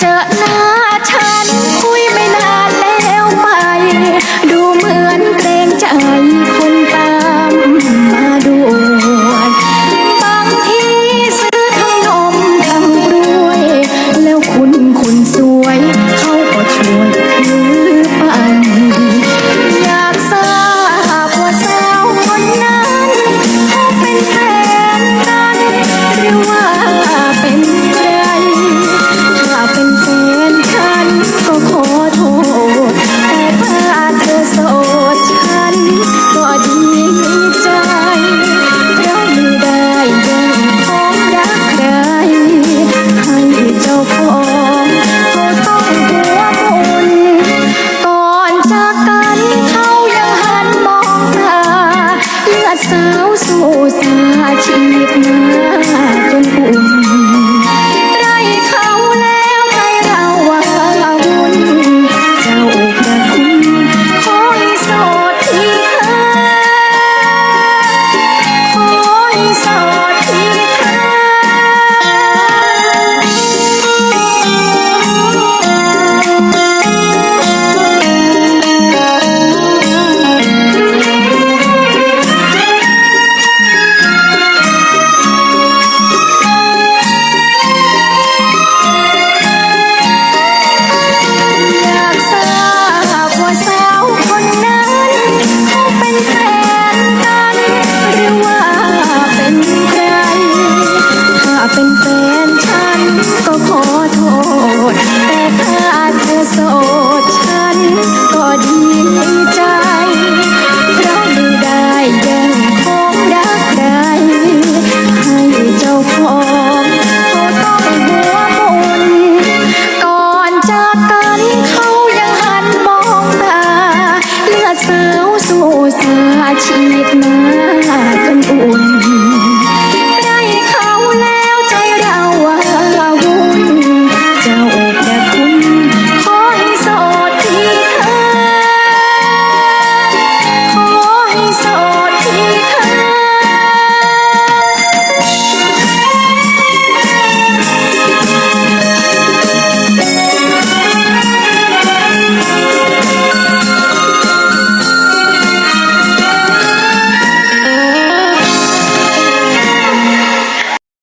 เจอหน้าฉันคุยไม่นานแล้วไป ดูเหมือนเกรงใจ เขายังหันมองตาเลือดสาวสู่สาชีพนา เธอโสดฉันก็ดีใจ เพราะไม่ได้ยังคงรักใครให้เจ้าของเขาต้องหัวมุนก่อนจากกันเขายังหันมองตาเลือดสาวสู่สาชีพมา